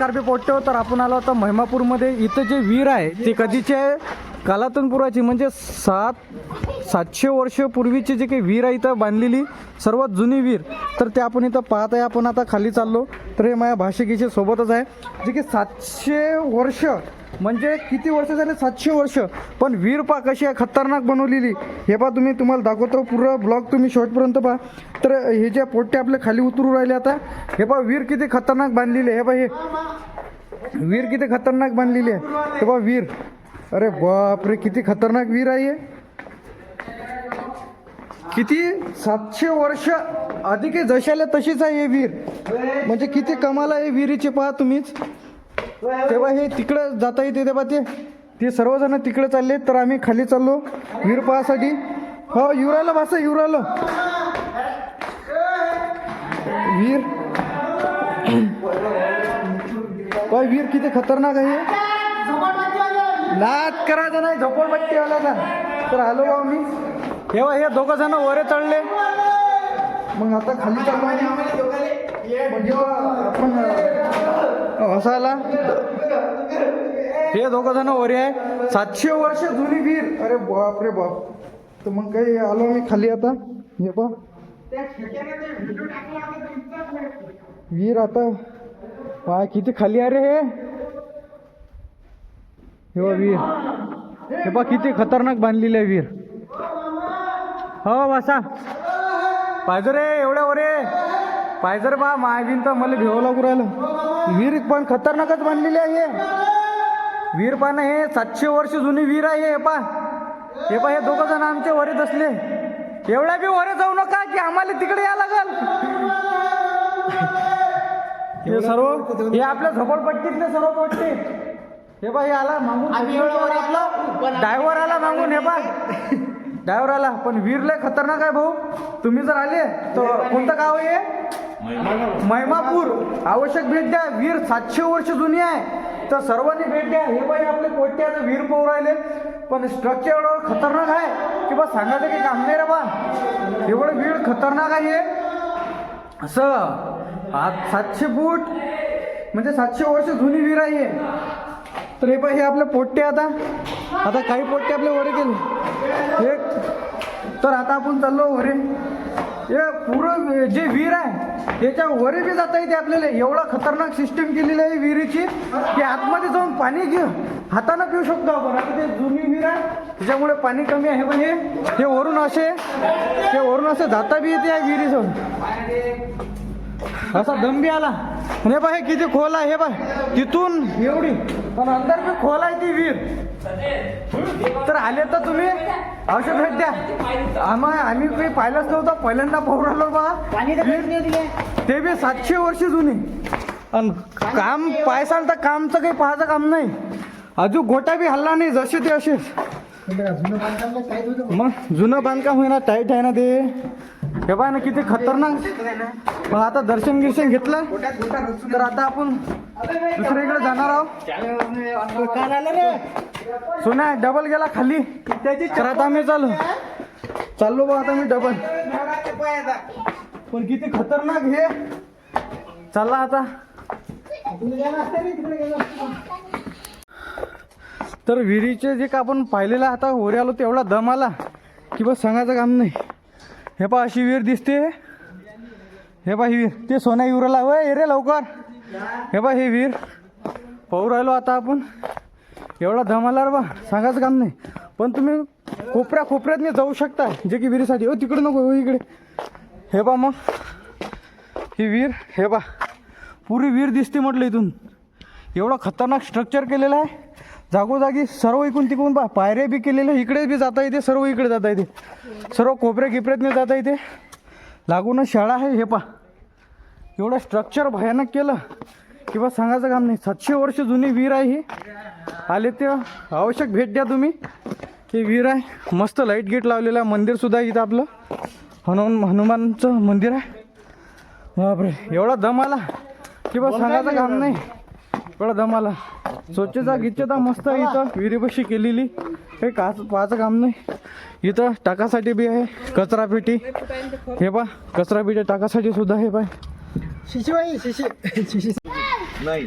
नमस्कार बी पोट्टे तर आपण आलो आता महिमापूरमध्ये. इथं जे वीर आहे ते कधीचे कलातनपुराची म्हणजे सात सातशे वर्ष पूर्वीची जे काही वीर आहे इथं बांधलेली सर्वात जुनी वीर तर ते आपण इथं पाहत आहे आपण आता खाली चाललो तर हे माझ्या भाषिकेशी सोबतच आहे. जे की सातशे वर्ष म्हणजे किती वर्ष झाले? सातशे वर्ष. पण वीर पा कशी आहे खतरनाक बनवलेली. हे पा तुम्ही तुम्हाला दाखवतो पूर्ण ब्लॉग तुम्ही शॉर्टपर्यंत पहा. तर हे जे पोट्टे आपले खाली उतरू राहिले आता हे पा वीर किती खतरनाक बांधलेले आहे. हे पा हे. वीर किती खतरनाक बांधलेली आहे. ते बा वीर. अरे बापरे किती खतरनाक वीर आहे किती सातशे वर्ष अधिक जशाला तशीच आहे हे वीर. म्हणजे किती कमाल आहे विहिरीचे पहा तुम्हीच. तेव्हा हे तिकडं जाता येते तेव्हा ते ते सर्वजण तिकडे चालले तर आम्ही खाली चाललो वीर पाहासाठी. हो युराला भाषा युराला वीर. काय वीर किती खतरनाक आहे हे. लात करायचं नाही झोपडपट्टी आला तर आलो बा मी. तेव्हा हे दोघं जण वरे चढले. मग आता खाली जेव्हा आपण अं, हसायला हे दोघं जण वरे आहे. सातशे वर्ष जुनी वीर. अरे बाप रे बाप. तर मग काही आलो मी खाली आता. हे पा वीर आता पहा किती खाली आहे रे हे? बा वीर. हे बा किती खतरनाक बांधलेले आहे वीर. हो वासा. पाहिजे रे एवढ्या वरे पाहिजे रे बा मायबीन तर मला भेव लागू राहिलं. वीर पण खतरनाकच बांधलेली आहे हे. वीर पण ना हे सातशे वर्ष जुनी वीर आहे हे पा. हे पा हे दोघं जण आमचे वरेत असले. एवढ्या बी वरे जाऊ नका की आम्हाला तिकडे या लागल. हे सर्व हे आपल्या झोपडपट्टीतले सर्व पोट्टे हे बा हे आला मागून ड्रायव्हर आला मागून हे बा ड्रायव्हर आला पण वीर लय खतरनाक आहे भाऊ. तुम्ही जर आले तर कोणतं गाव आहे? हे? महिमापूर आवश्यक भेट द्या. वीर सातशे वर्ष जुनी आहे. तर सर्वांनी भेट द्या. हे बाई आपले पोट्टे आता वीर पोहू राहिले. पण स्ट्रक्चर एवढं खतरनाक आहे की बा सांगायचं काही काम नाही रे बा एवढं वीर खतरनाक आहे. असं. आज सातशे फूट? म्हणजे सातशे वर्ष जुनी विहीर आहे. तर हे पण हे आपले पोट्टे आता. आता काही पोट्टे आपले वरे गेले. हे तर आता आपण चाललो वरे. हे पुरं जे वीर आहे याच्या वरे बी जाता येते आपल्याला. एवढा खतरनाक सिस्टीम केलेली आहे विहिरीची. की आतमध्ये जाऊन पाणी घेऊ हातानं पिऊ शकतो आपण. आता ते जुनी विहीर आहे त्याच्यामुळे पाणी कमी आहे. पण हे हे वरून असे हे वरून असे जाता बी येते या जाऊन असा दम बी आला. हे पाय हे किती खोल आहे हे पाय तिथून एवढी. पण अंदर बी खोल आहे ती विहीर तर आले तर तुम्ही औषध भेट द्या. आम्हा आम्ही काही पाहिलंच नव्हतं. पहिल्यांदा पोहू राहिलो बा. ते बी सातशे वर्ष जुनी. आणि काम पायसाल तर कामचं काही पाहायचं काम नाही. अजून गोटा बी हल्ला नाही जसे ते असेच मग जुनं बांधकाम होईना टाईट आहे ना ते. हे पाय ना किती खतरनाक. मग आता दर्शन गिर्शन घेतलं तर आता आपण दुसरीकडे जाणार आहोत. सोन्या डबल गेला खाली. तर आता आम्ही चालू. चाललो बा आता मी डबल पण किती खतरनाक हे. चालला आता. तर विहिरीचे जे का आपण पाहिलेलं आता वरे आलो तेवढा दम आला की बस सांगायचं काम नाही. हे पा अशी विहीर दिसते. हे पा ही विहीर. ते सोन्या विहिरला वय ये रे लवकर. हे पा हे विहीर. पाहू राहिलो आता आपण. एवढा धमाला रे बा. सांगायचं काम नाही. पण तुम्ही कोपऱ्या कोपऱ्यात जाऊ शकता. जे की विहिरीसाठी. हो तिकडे नको हो इकडे. हे पा मग. ही विहीर. हे पा पुरी विहीर दिसते म्हटलं इथून. एवढं खतरनाक स्ट्रक्चर केलेलं आहे. जागोजागी सर्व इकडून तिकडून पा पायऱ्या बी केलेल्या इकडे बी जाता येते सर्व इकडे जाता येते. सर्व कोपऱ्या किपऱ्यातनं जाता येते. लागूनच शाळा आहे हे पा एवढं स्ट्रक्चर भयानक केलं किंवा सांगायचं काम नाही. सातशे वर्ष जुनी विहीर आहे ही. आले ते आवश्यक भेट द्या तुम्ही. हे विहीर आहे. मस्त लाइट गेट लावलेलं आहे मंदिरसुद्धा इथं आपलं. हनुमान हनुमानचं मंदिर आहे. बापरे एवढा दम आला की बस सांगायचं काम नाही. एवढा दम आला. स्वच्छता गिच्छता मस्त आहे इथं. विहिरीपाशी केलेली. काही काच पाहायचं काम नाही. इथं टाकासाठी बी आहे कचरा पेटी. हे पा कचरा पेटी टाकासाठी सुद्धा हे पाय. शिशी बाई शिशी. शिशी नाही